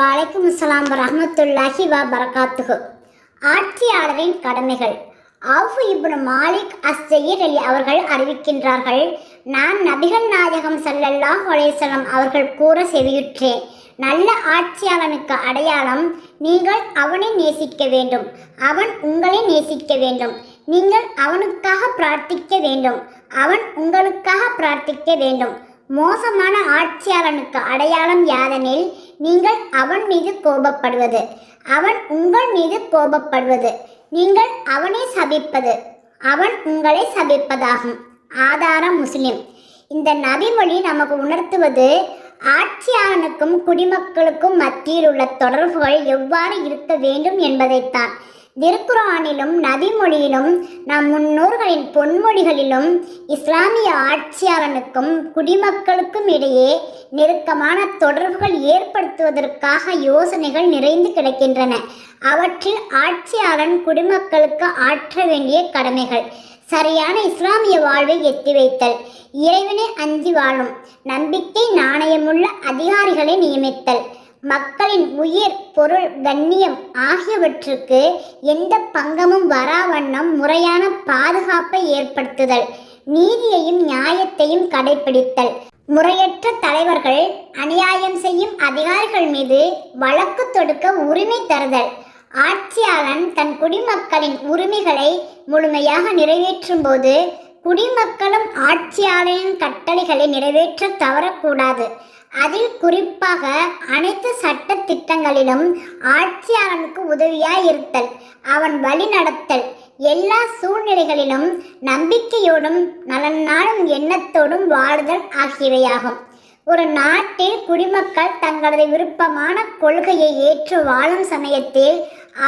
வலைக்கும் அஸ்லாம் ரஹமத்துல்லாஹி வ பரகாத்துகு ஆட்சியாளரின் கடமைகள். அவு இப்னு மாலிக் அஸ்ஜயீர் அலி அவர்கள் அறிவிக்கின்றார்கள் நான் நபிகள் நாயகம் சல்லல்லாஹ் ஒலேசலம் அவர்கள் கூற செவியுற்றேன். நல்ல ஆட்சியாளனுக்கு அடையாளம் நீங்கள் அவனை நேசிக்க வேண்டும். அவன் உங்களை நேசிக்க வேண்டும். நீங்கள் அவனுக்காக பிரார்த்திக்க வேண்டும். அவன் உங்களுக்காக பிரார்த்திக்க வேண்டும். மோசமான ஆட்சியாளனுக்கு அடையாளம் யாதெனில் நீங்கள் அவன் மீது கோபப்படுவது. அவன் உங்கள் மீது கோபப்படுவது. நீங்கள் அவனை சபிப்பது. அவன் உங்களை சபிப்பதாகும். ஆதாரம் முஸ்லிம். இந்த நபிமொழி நமக்கு உணர்த்துவது ஆட்சியாளனுக்கும் குடிமக்களுக்கும் மத்தியில் உள்ள தொடர்புகள் எவ்வாறு இருக்க வேண்டும் என்பதைத்தான். திருக்குரானிலும் நபிமொழியிலும் நம் முன்னோர்களின் பொன்மொழிகளிலும் இஸ்லாமிய ஆட்சியாளனுக்கும் குடிமக்களுக்கும் இடையே நெருக்கமான தொடர்புகள் ஏற்படுத்துவதற்காக யோசனைகள் நிறைந்து கிடக்கின்றன. அவற்றில் ஆட்சியாளன் குடிமக்களுக்கு ஆற்ற வேண்டிய கடமைகள். சரியான இஸ்லாமிய வாழ்வை எத்தி வைத்தல். இறைவனை அஞ்சி வாழும். நம்பிக்கை நாணயமுள்ள அதிகாரிகளை நியமித்தல். மக்களின் உயிர் பொருள் கண்ணியம் ஆகியவற்றுக்கு எந்த பங்கமும் வராவண்ணம் முறையான பாதுகாப்பை ஏற்படுத்துதல் நீதியையும் நியாயத்தையும் கடைபிடித்தல் முறையற்ற தலைவர்கள் அநியாயம் செய்யும் அதிகாரிகள் மீது வழக்கு தொடுக்க உரிமை தருதல். ஆட்சியாளன் தன் குடிமக்களின் உரிமைகளை முழுமையாக நிறைவேற்றும் போது குடிமக்களும் ஆட்சியாளரின் கட்டளைகளை நிறைவேற்ற தவறக்கூடாது. அதில் குறிப்பாக அனைத்து சட்ட திட்டங்களிலும் ஆட்சியாளனுக்கு உதவியாய் இருத்தல் அவன் வழி நடத்தல் எல்லா சூழ்நிலைகளிலும் நம்பிக்கையோடும் நலன் நாடும் எண்ணத்தோடும் வாழுதல் ஆகியவையாகும். ஒரு நாட்டில் குடிமக்கள் தங்களது விருப்பமான கொள்கையை ஏற்று வாழும் சமயத்தில்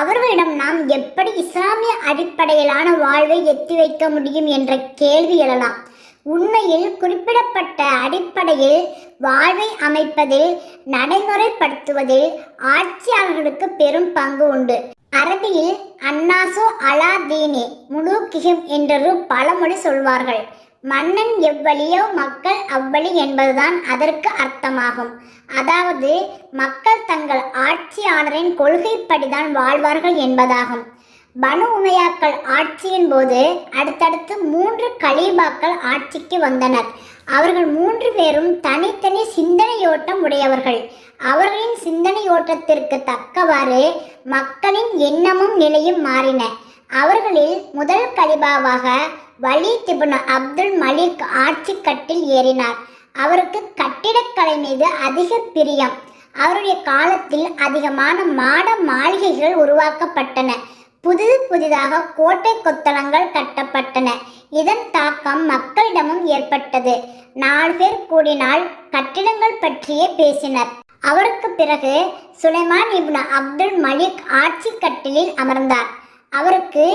அவர்களிடம் நாம் எப்படி இஸ்லாமிய அடிப்படையிலான வாழ்வை எத்தி வைக்க முடியும் என்ற கேள்வி எழலாம். உண்மையில் குறிப்பிடப்பட்ட அடிப்படையில் வாழ்வை அமைப்பதில் நடைமுறைப்படுத்துவதில் ஆட்சியாளர்களுக்கு பெரும் பங்கு உண்டு. அரபியில் அன்னாசு அலா தீனி முழு கிஹிம் என்றொரு பழமொழி சொல்வார்கள். மன்னன் எவ்வழியோ மக்கள் அவ்வழி என்பதுதான் அதற்கு அர்த்தமாகும். அதாவது மக்கள் தங்கள் ஆட்சியாளரின் கொள்கைப்படிதான் வாழ்வார்கள் என்பதாகும். பனு உமையாக்கள் ஆட்சியின் போது அடுத்தடுத்து மூன்று கலீபாக்கள் ஆட்சிக்கு வந்தனர். அவர்கள் மூன்று பேரும் தனித்தனி சிந்தனையோட்டம் உடையவர்கள். அவர்களின் சிந்தனையோட்டத்திற்கு தக்கவாறு மக்களின் எண்ணமும் நிலையும் மாறின. அவர்களில் முதல் கலிபாவாக வலி திபுன அப்துல் மலிக் ஆட்சி கட்டில் ஏறினார். அவருக்கு கட்டிடக்கலை மீது அதிக பிரியம். அவருடைய காலத்தில் அதிகமான மாட மாளிகைகள் உருவாக்கப்பட்டன. புதிது புதிதாக கோட்டை கொத்தளங்கள் கட்டப்பட்டன. இதன் தாக்கம் மக்களிடமும் ஏற்பட்டது. நாலு பேர் கூடினால் கட்டிடங்கள் பற்றியே பேசினர். அவருக்கு பிறகு சுலைமான் இப்னு அப்துல் மலிக் ஆட்சி கட்டிலில் அமர்ந்தார். அவருக்கு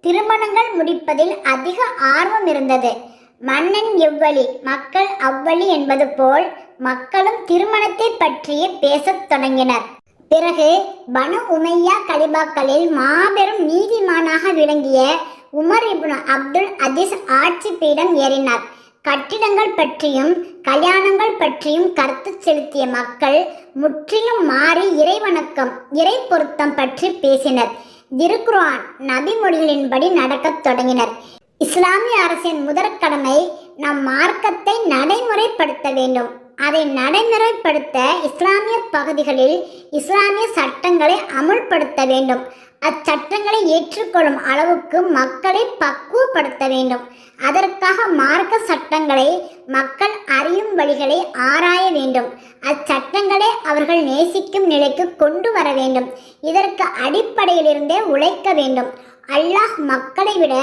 திருமணங்கள் முடிப்பதில் அதிக ஆர்வம் இருந்தது. மன்னன் எவ்வழி மக்கள் அவ்வழி என்பது போல் மக்களும் திருமணத்தை பற்றியே பேசத் தொடங்கினர். பிறகு பனு உமையா கலிபாக்களில் மாபெரும் நீதிமானாக விளங்கிய உமர் இப்னு அப்துல் அஜீஸ் ஆட்சி பீடம் ஏறினார். கட்டிடங்கள் பற்றியும் கல்யாணங்கள் பற்றியும் கருத்து செலுத்திய மக்கள் முற்றிலும் மாறி இறைவணக்கம் இறை பொருத்தம் பற்றி பேசினர். திருக்குரான் நபிமொழிகளின்படி நடக்கத் தொடங்கினர். இஸ்லாமிய அரசின் முதற்கடமை நம் மார்க்கத்தை நடைமுறைப்படுத்த வேண்டும். அதை நடைமுறைப்படுத்த இஸ்லாமிய பகுதிகளில் இஸ்லாமிய சட்டங்களை அமுல்படுத்த வேண்டும். அச்சட்டங்களை ஏற்றுக்கொள்ளும் அளவுக்கு மக்களை பக்குவப்படுத்த வேண்டும். அதற்காக மார்க்க சட்டங்களை மக்கள் அறியும் வழிகளை ஆராய வேண்டும். அச்சட்டங்களை அவர்கள் நேசிக்கும் நிலைக்கு கொண்டு வர வேண்டும். இதற்கு அடிப்படையிலிருந்தே உழைக்க வேண்டும். அல்லாஹ் மக்களை விட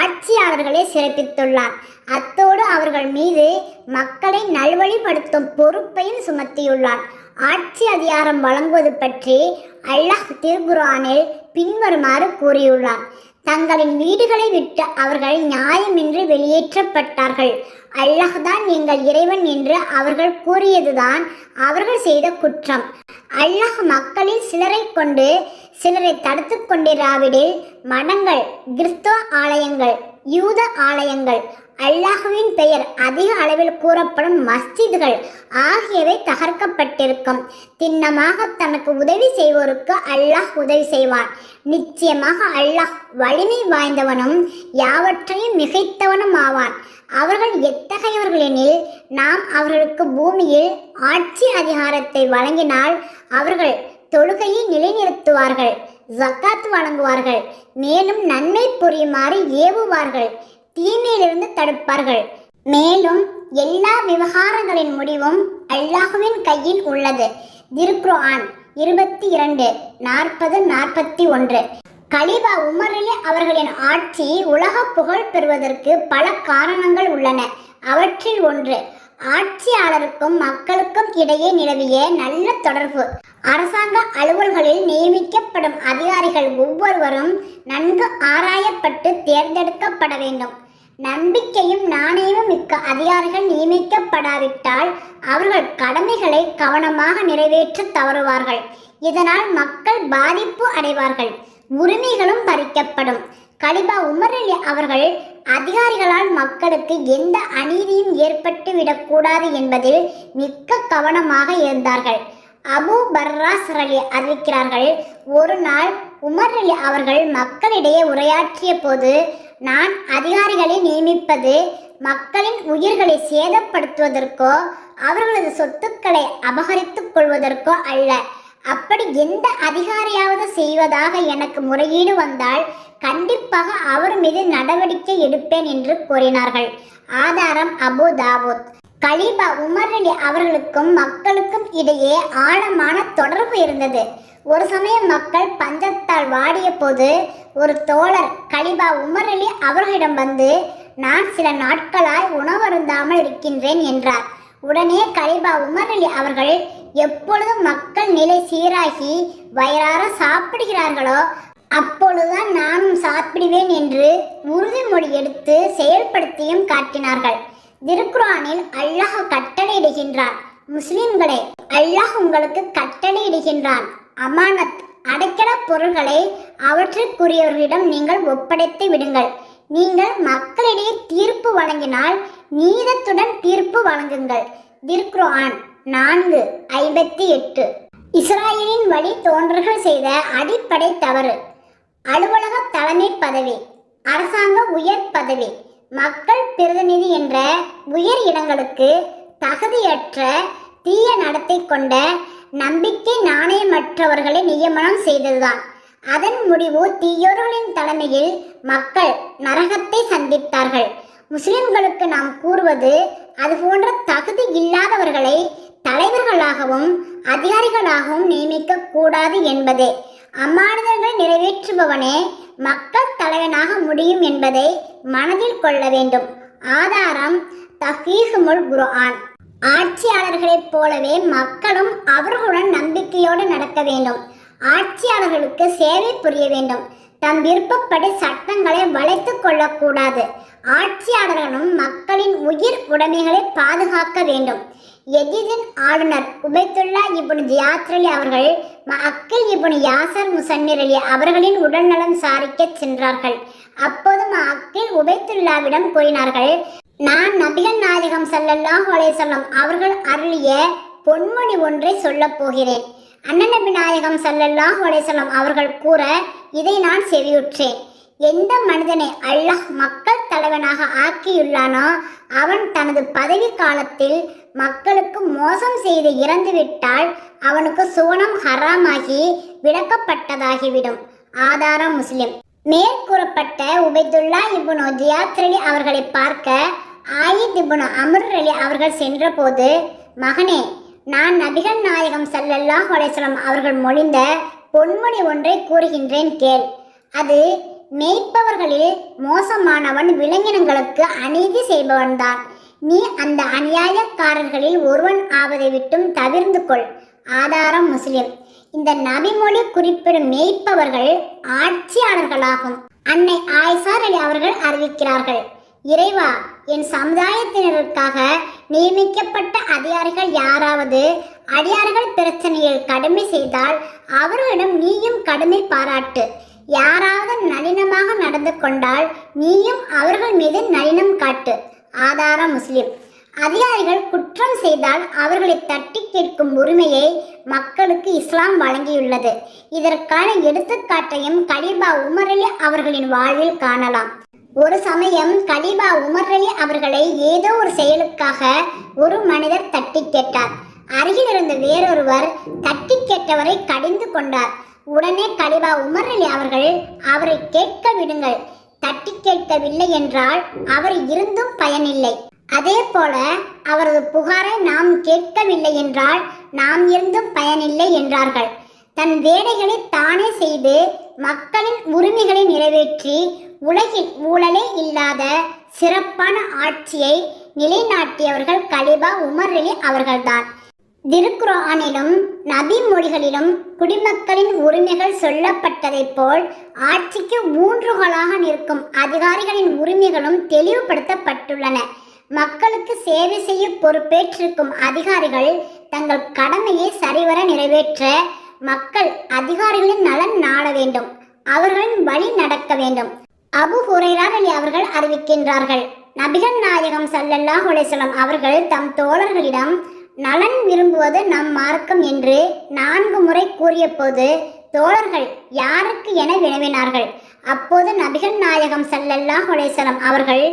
ஆட்சியாளர்களை சிறப்பித்துள்ளார். அத்தோடு அவர்கள் மீது மக்களை நல்வழிப்படுத்தும் பொறுப்பையும் சுமத்தியுள்ளார். ஆட்சி அதிகாரம் வழங்குவது பற்றி அல்லாஹ் திருக்குரானில் பின்வருமாறு கூறியுள்ளார். தங்களின் வீடுகளை விட்டு அவர்கள் நியாயமின்றி வெளியேற்றப்பட்டார்கள். அல்லாஹ்தான் எங்கள் இறைவன் என்று அவர்கள் கூறியதுதான் அவர்கள் செய்த குற்றம். அல்லாஹ் மக்களில் சிலரை கொண்டு சிலரை தடுத்து கொண்டிராவிடில் மடங்கள் கிறிஸ்துவ ஆலயங்கள் யூத ஆலயங்கள் அல்லாஹுவின் பெயர் அதிக அளவில் கூறப்படும் மஸ்ஜிதுகள் ஆகியவை தகர்க்கப்பட்டிருக்கும். திண்ணமாக தனக்கு உதவி செய்வோருக்கு அல்லாஹ் உதவி செய்வான். நிச்சயமாக அல்லாஹ் வலிமை வாய்ந்தவனும் யாவற்றையும் மிகைத்தவனும் ஆவான். அவர்கள் எத்தகையவர்கள் எனில் நாம் அவர்களுக்கு பூமியில் ஆட்சி அதிகாரத்தை வழங்கினால் அவர்கள் தொழுகையை நிலைநிறுத்துவார்கள் ஜக்காத் வழங்குவார்கள் மேலும் நன்மை புரியுமாறு ஏவுவார்கள். தீமையிலிருந்து தடுப்பார்கள். மேலும் எல்லா விவகாரங்களின் முடிவும் அல்லாஹுவின் கையில் உள்ளது. திருக்குர்ஆன் இருபத்தி இரண்டு நாற்பது நாற்பத்தி ஒன்று. கலிபா உமரிலே அவர்களின் ஆட்சி உலக புகழ் பெறுவதற்கு பல காரணங்கள் உள்ளன. அவற்றில் ஒன்று ஆட்சியாளருக்கும் மக்களுக்கும் இடையே நிலவிய நல்ல தொடர்பு. அரசாங்க அலுவல்களில் நியமிக்கப்படும் அதிகாரிகள் ஒவ்வொருவரும் நன்கு ஆராயப்பட்டு தேர்ந்தெடுக்கப்பட வேண்டும். நம்பிக்கையும் நாணயமும் மிக்க அதிகாரிகள் நியமிக்கப்படாவிட்டால் அவர்கள் கடமைகளை கவனமாக நிறைவேற்ற தவறுவார்கள். இதனால் மக்கள் பாதிப்பு அடைவார்கள். உரிமைகளும் பறிக்கப்படும். கலிபா உமர் அலி அவர்கள் அதிகாரிகளால் மக்களுக்கு எந்த அநீதியும் ஏற்பட்டு விடக்கூடாது என்பதில் மிக்க கவனமாக இருந்தார்கள். அபு பர்ராஸ் அலி அறிவிக்கிறார்கள் ஒரு நாள் உமர் அலி அவர்கள் மக்களிடையே உரையாற்றிய போது நான் அதிகாரிகளை நியமிப்பது மக்களின் உயிர்களை சேதப்படுத்துவதற்கோ அவர்களது சொத்துக்களை அபகரித்துக் கொள்வதற்கோ அல்ல. அப்படி எந்த அதிகாரியாவது செய்வதாக எனக்கு முறையீடு வந்தால் கண்டிப்பாக அவர் மீது நடவடிக்கை எடுப்பேன் என்று கூறினார்கள். ஆதாரம் அபு தாவூத். கலீபா உமர் அலி அவர்களுக்கும் மக்களுக்கும் இடையே ஆழமான தொடர்பு இருந்தது. ஒரு சமயம் மக்கள் பஞ்சத்தால் வாடிய போது ஒரு தோழர் கலிபா உமர் அலி அவர்களிடம் வந்து நான் சில நாட்களாய் உணவருந்தாமல் இருக்கின்றேன் என்றார். உடனே கலிபா உமர் அலி அவர்கள் எப்பொழுதும் மக்கள் நிலை சீராகி வயிறார சாப்பிடுகிறார்களோ அப்பொழுதுதான் நானும் சாப்பிடுவேன் என்று உறுதிமொழி எடுத்து செயல்படுத்தியும் காட்டினார்கள். திருக்குரானில் அல்லாஹ் கட்டளையிடுகின்றான். முஸ்லிம்களே அல்லாஹ் உங்களுக்கு கட்டளையிடுகின்றான். அமானத் அடைக்கல பொருள்களை அவற்றுக்குரியவர்களிடம் நீங்கள் ஒப்படைத்து விடுங்கள். நீங்கள் மக்களிடையே தீர்ப்பு வழங்கினால் நீதத்துடன் தீர்ப்பு வழங்குங்கள். திருக்குரான் நான்கு ஐம்பத்தி எட்டு. இஸ்ராயலின் வழி தோன்றர்கள் செய்த அடிப்படை தவறு. அலுவலக தலைமை பதவி அரசாங்க உயர் பதவி மக்கள் பிரதிநிதி என்ற உயர் இடங்களுக்கு தகுதியற்ற தீய நடத்தை கொண்ட நம்பிக்கை நாணயமற்றவர்களை நியமனம் செய்ததுதான். அதன் முடிவு தீயோர்களின் தலைமையில் மக்கள் நரகத்தை சந்தித்தார்கள். முஸ்லிம்களுக்கு நாம் கூறுவது அது போன்ற தகுதி இல்லாதவர்களை தலைவர்களாகவும் அதிகாரிகளாகவும் நியமிக்க கூடாது என்பதே. அம்மானதர்கள் நிறைவேற்றுபவனே மக்கள் தலைவனாக முடியும் என்பதை மனதில் கொள்ள வேண்டும். ஆதாரம் தஃபீஹுமுல் குர்ஆன். ஆட்சியாளர்களைப் போலவே மக்களும் அவர்களுடன் நம்பிக்கையோடு நடக்க வேண்டும். ஆட்சியாளர்களுக்கு சேவை புரிய வேண்டும். தம் விருப்பப்படி சட்டங்களை வளைத்துக் கொள்ளக்கூடாது. ஆட்சியாளர்களும் மக்களின் உயிர் உடைமைகளை பாதுகாக்க வேண்டும். எஜிதின் ஆளுநர் உபைத்துல்லா இபுன் ஜியாத்ரலி அவர்கள் அக்கில் இபுன் யாசர் முசன்னிர் அலி அவர்களின் உடல்நலம் சாரிக்கச் சென்றார்கள். அப்போது அக்கில் உபைத்துல்லாவிடம் கூறினார்கள் நான் நபிகள் நாயகம் ஸல்லல்லாஹு அலையம் அவர்கள் அருளிய பொன்மொழி ஒன்றை சொல்லப் போகிறேன். அண்ணன் நபி நாயகம் ஸல்லல்லாஹு அலையம் அவர்கள் கூற இதை நான் செவியுற்றேன். எந்த மனிதனை அல்லாஹ் மக்கள் தலைவனாக ஆக்கியுள்ளானோ அவன் தனது பதவி காலத்தில் மக்களுக்கு மோசம் செய்து இறந்துவிட்டால் அவனுக்கு சுவனம் ஹராமாகி விளக்கப்பட்டதாகிவிடும் ஆதாரம் முஸ்லிம். மேற்கூறப்பட்ட உபைதுல்லா இபுனோ ஜியாத்ரலி அவர்களை பார்க்க ஆயித் இபுனு அமர் அலி அவர்கள் சென்றபோது மகனே நான் நபிகள் நாயகம் ஸல்லல்லாஹு ஹொலேசலம் அவர்கள் மொழிந்த பொன்மொழி ஒன்றை கூறுகின்றேன் கேள். அது மேய்ப்பவர்களில் மோசமானவன் விலங்கினங்களுக்கு அநீதி செய்பவன்தான் நீ அந்த அநியாயக்காரர்களில் ஒருவன் ஆவதை விட்டும் தவிர்ந்து கொள். ஆதாரம் முஸ்லிம். இந்த நபிமொழி குறிப்பிடும் மேய்ப்பவர்கள் ஆட்சியாளர்களாகும். அன்னை ஆயிசார் அலி அவர்கள் அறிவிக்கிறார்கள். இறைவா என் சமுதாயத்தினருக்காக நியமிக்கப்பட்ட அதிகாரிகள் யாராவது? அடியார்கள் பிரச்சனையில் கடுமை செய்தால் அவர்களிடம் நீயும் கடுமை பாராட்டு. யாராவது நளினமாக நடந்து கொண்டால் நீயும் அவர்கள் மீது நளினம் காட்டு. ஆதார முஸ்லிம். அதிகாரிகள் குற்றம் செய்தால் அவர்களை தட்டி கேட்கும் உரிமையை மக்களுக்கு இஸ்லாம் வழங்கியுள்ளது. இதற்கான எடுத்துக்காட்டையும் கலீபா உமரலி அவர்களின் வாழ்வில் காணலாம். ஒரு சமயம் கலீபா உமர் அலி அவர்களை ஏதோ ஒரு செயலுக்காக ஒரு மனிதர் தட்டி கேட்டார். அருகில் இருந்த வேறொருவர் தட்டி கேட்டவரை கடிந்து கொண்டார். உடனே கலிபா உமர் அலி அவர்கள் அவரை கேட்க விடுங்கள். தட்டி கேட்கவில்லை என்றால் அவர் இருந்தும் பயனில்லை. அதே போல அவரது புகாரை நாம் கேட்கவில்லை என்றால் நாம் இருந்தும் பயனில்லை என்றார்கள். தன் வேலைகளை தானே செய்து மக்களின் உரிமைகளை நிறைவேற்றி உலகின் ஊழலே இல்லாத சிறப்பான ஆட்சியை நிலைநாட்டியவர்கள் கலிபா உமர் அலி அவர்கள்தான். திருக்குரானிலும் நபி மொழிகளிலும் குடிமக்களின் உரிமைகள் சொல்லப்பட்டதைப் போல் ஆட்சிக்கு ஊன்றுகோலாக நிற்கும் அதிகாரிகளின் உரிமைகளும் தெளிவுபடுத்தப்பட்டுள்ளன. மக்களுக்கு சேவை செய்ய பொறுப்பேற்றிருக்கும் அதிகாரிகள் தங்கள் கடமையை சரிவர நிறைவேற்ற மக்கள் அதிகாரிகளின் நலன் நாட வேண்டும். அவர்களின் வழி நடக்க வேண்டும். அபு ஹுரைரார் அவர்கள் அறிவிக்கின்றார்கள். நபிகள் நாயகம் சல்லல்லா ஹுலேசலம் அவர்கள் தம் தோழர்களிடம் நலன் விரும்புவது நம் மார்க்கம் என்று நான்கு முறை கூறிய போது தோழர்கள் யாருக்கு என வினவினார்கள். அப்போது நபிகள் நாயகம் சல்லல்லா ஹுலேசலம் அவர்கள்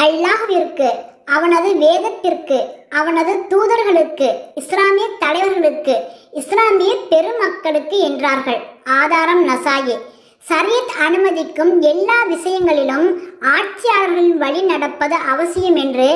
அல்லாஹ்விற்கு அவனது வேதத்திற்கு அவனது தூதர்களுக்கு இஸ்லாமிய தலைவர்களுக்கு இஸ்லாமிய பெருமக்களுக்கு என்றார்கள். ஆதாரம் நசாயி. சரியத் அனுமதிக்கும் எல்லா விஷயங்களிலும் ஆட்சியாளர்களின் வழி நடப்பது அவசியம் என்று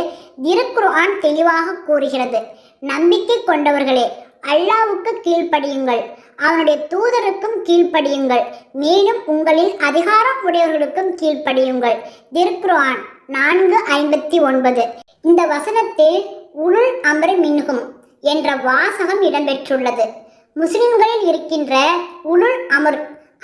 திருக்குர்ஆன் தெளிவாக கூறுகிறது. நம்பிக்கை கொண்டவர்களே அல்லாவுக்கு கீழ்ப்படியுங்கள். அவனுடைய தூதருக்கும் கீழ்ப்படியுங்கள். மேலும் உங்களில் அதிகாரம் உடையவர்களுக்கும் கீழ்ப்படியுங்கள். திருக்குர்ஆன் நான்கு ஐம்பத்தி ஒன்பது. இந்த வசனத்தில் உருள் அமர் மின்கும் என்ற வாசகம் இடம்பெற்றுள்ளது. முஸ்லிம்களில் இருக்கின்ற உருள் அமர்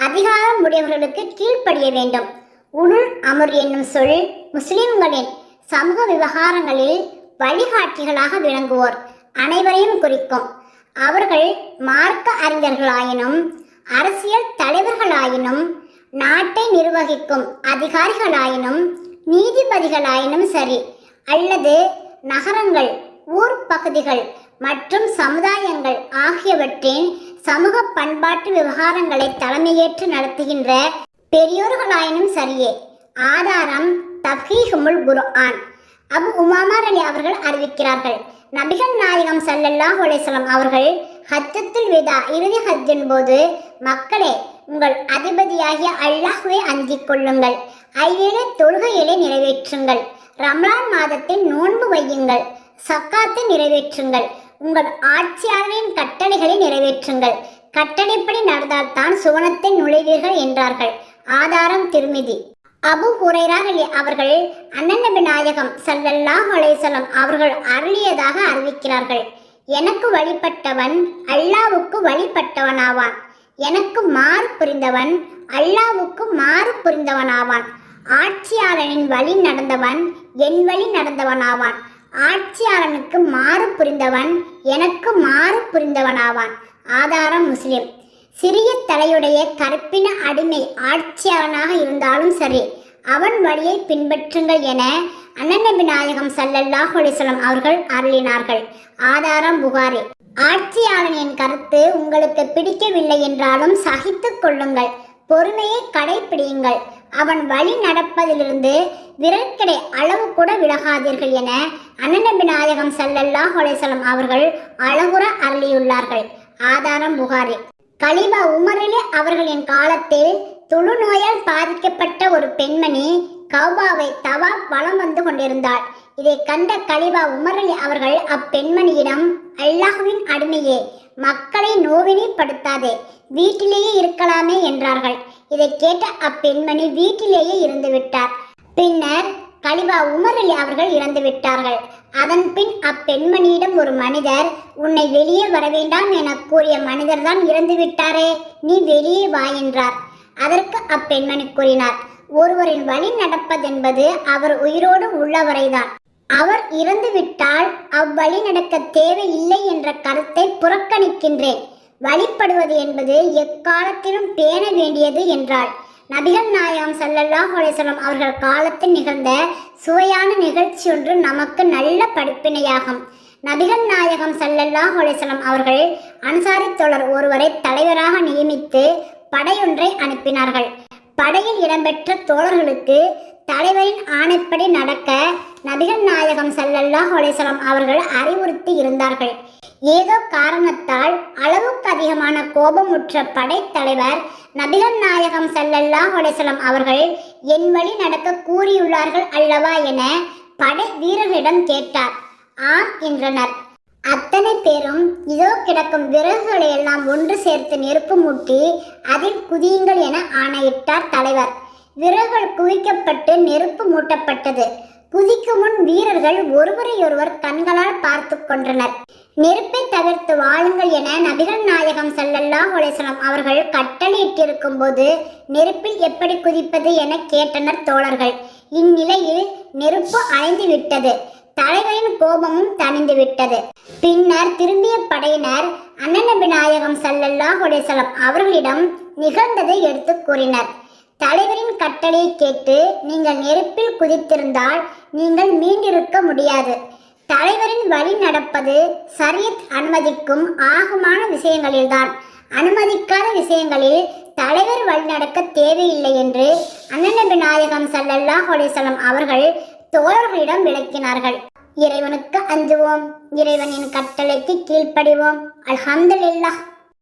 அதிகாரம் உடையவர்களுக்கு கீழ்ப்படிய வேண்டும். உருள் அமர் என்னும் சொல் முஸ்லிம்களின் சமூக விவகாரங்களில் வழிகாட்டிகளாக விளங்குவோர் அனைவரையும் குறிக்கும். அவர்கள் மார்க்க அறிஞர்களாயினும் அரசியல் தலைவர்களாயினும் நாட்டை நிர்வகிக்கும் அதிகாரிகளாயினும் நீதிபதிகளாயினும் சரி அல்லது நகரங்கள் ஊர் பகுதிகள் மற்றும் சமுதாயங்கள் ஆகியவற்றின் சமூக பண்பாட்டு விவகாரங்களை தலைமையேற்று நடத்துகின்ற பெரியோர்களாயினும் சரியே. ஆதாரம் தஃபீஹுமுல் குர்ஆன். அபு உமாமார் அலி அவர்கள் அறிவிக்கிறார்கள். நபிகள் நாயகம் ஸல்லல்லாஹு அலைஹி அவர்கள் ஹஜ்ஜத்துல் விதா இறுதி ஹஜ்ஜின் போது மக்களே உங்கள் அதிபதியாகிய அல்லாஹுவை அஞ்சிக் கொள்ளுங்கள். ஐவேளை தொழுகைகளை நிறைவேற்றுங்கள். ரம்லான் மாதத்தில் நோன்பு வையுங்கள். சக்காத்தை நிறைவேற்றுங்கள். உங்கள் ஆட்சியாளரின் கட்டளைகளை நிறைவேற்றுங்கள். கட்டளைப்படி நடந்தால்தான் சுவனத்தில் நுழைவீர்கள் என்றார்கள். ஆதாரம் திருமிதி. அபு ஹுரைரா அலி அவர்கள் அண்ணன் விநாயகம் நாயகம் ஸல்லல்லாஹு அவர்கள் அருளியதாக அறிவிக்கிறார்கள். எனக்கு வழிபட்டவன் அல்லாவுக்கு வழிபட்டவனாவான். எனக்கு மாறு புரிந்தவன் அல்லாவுக்கு மாறு புரிந்தவனாவான். ஆட்சியாளனின் வழி நடந்தவன் என் வழி நடந்தவனாவான். ஆட்சியாளனுக்கு மாறு புரிந்தவன் எனக்கு மாறு புரிந்தவனாவான். ஆதாரம் முஸ்லிம். சிறிய தலையுடைய கற்பின அடிமை ஆட்சியாளனாக இருந்தாலும் சரி அவன் வழியை பின்பற்றுங்கள் என அண்ணநபி விநாயகம் ஸல்லல்லாஹு அலைஹி அவர்கள் அருளினார்கள். ஆதாரம் புகாரி. ஆட்சியாளனின் கருத்து உங்களுக்கு பிடிக்கவில்லை என்றாலும் சகித்துக் கொள்ளுங்கள். பொறுமையை கடைப்பிடியுங்கள். அவன் வழி நடப்பதிலிருந்து விரற்கிடை அளவு கூட விலகாதீர்கள் என அண்ணநபி விநாயகம் சல்லல்லாஹ் அலைஹி அவர்கள் அழகுற அருளியுள்ளார்கள். ஆதாரம் புகாரி. கலிபா உமரிலே அவர்களின் காலத்தில் தொழுநோயால் பாதிக்கப்பட்ட ஒரு பெண்மணி கௌபாவை தவா வளம் வந்து கொண்டிருந்தாள். இதை கண்ட கலிபா உமரலி அவர்கள் அப்பெண்மணியிடம் அல்லாஹுவின் அடிமையே மக்களை நோவினைப்படுத்தாதே வீட்டிலேயே இருக்கலாமே என்றார்கள். இதை கேட்ட அப்பெண்மணி வீட்டிலேயே இருந்து விட்டார். பின்னர் கலிபா உமரலி அவர்கள் இறந்து விட்டார்கள். அதன் பின் அப்பெண்மணியிடம் ஒரு மனிதர் உன்னை வெளியே வரவேண்டாம் என கூறிய மனிதர் தான் இறந்து விட்டாரே நீ வெளியே வா என்றார். அதற்கு அப்பெண்மணி கூறினார் ஒருவரின் வழி நடப்பதென்பது அவர் உயிரோடு உள்ளவரைதான். அவர் இறந்து விட்டால் அவ்வழி நடக்க தேவையில்லை என்ற கருத்தை புறக்கணிக்கின்றேன். வழிபடுவது என்பது எக்காலத்திலும் பேண வேண்டியது என்றாள். நபிகள் நாயகம் சல்லல்லாஹ் அலைஹி அவர்கள் காலத்தில் நிகழ்ந்த சுவையான நிகழ்ச்சி ஒன்று நமக்கு நல்ல படிப்பினையாகும். நபிகள் நாயகம் சல்லல்லாஹ் அலைஹி அவர்கள் அன்சாரி தோழர் ஒருவரை தலைவராக நியமித்து படையொன்றை அனுப்பினார்கள். படையில் இடம்பெற்ற தோழர்களுக்கு தலைவரின் ஆணைப்படி நடக்க நபிகள் நாயகம் சல்லல்லாஹ் அலைஹி அவர்கள் அறிவுறுத்தி இருந்தார்கள். ஏதோ காரணத்தால் அளவுக்கு அதிகமான கோபமுற்ற படைத்தலைவர் நபிகள் நாயகம் ஸல்லல்லாஹு அலைஹி அவர்கள் என் வழி நடக்க கூறியுள்ளார்கள் அல்லவா என படை வீரர்களிடம் கேட்டார். ஆம் என்றனர். அத்தனை பேரும் இதோ கிடக்கும் விறகுகளை எல்லாம் ஒன்று சேர்த்து நெருப்பு மூட்டி அதில் குதியுங்கள் என ஆணையிட்டார் தலைவர். விறகுகள் குவிக்கப்பட்டு நெருப்பு மூட்டப்பட்டது. குதிக்கும் முன் வீரர்கள் ஒருவரையொருவர் கண்களால் பார்த்து கொண்டனர் நெருப்பை தவிர்த்து வாழுங்கள் என நபிகள் நாயகம் ஸல்லல்லாஹு அலைஹி அவர்கள் கட்டளையிட்டிருக்கும் போது நெருப்பில் எப்படி குதிப்பது என கேட்டனர் தோழர்கள். இந்நிலையில் நெருப்பு அணைந்து விட்டது. தலைவரின் கோபமும் தணிந்து விட்டது. பின்னர் திரும்பிய படையினர் அண்ணநபி நாயகம் ஸல்லல்லாஹு ஒலேசலம் அவர்களிடம் நிகழ்ந்ததை எடுத்து கூறினர். தலைவரின் கட்டளையை கேட்டு நீங்கள் நெருப்பில் குதித்திருந்தால் நீங்கள் மீண்டிருக்க முடியாது. தலைவரின் வழி நடப்பது சரியத் அனுமதிக்கும் ஆகமான விஷயங்களில்தான். அனுமதிக்காத விஷயங்களில் தலைவர் வழி நடக்க தேவையில்லை என்று அண்ணன் விநாயகம் ஸல்லல்லாஹு அலைஹி அவர்கள் தோழர்களிடம் விளக்கினார்கள். இறைவனுக்கு அஞ்சுவோம். இறைவனின் கட்டளைக்கு கீழ்ப்படிவோம். அல்ஹம்துலில்லாஹ்.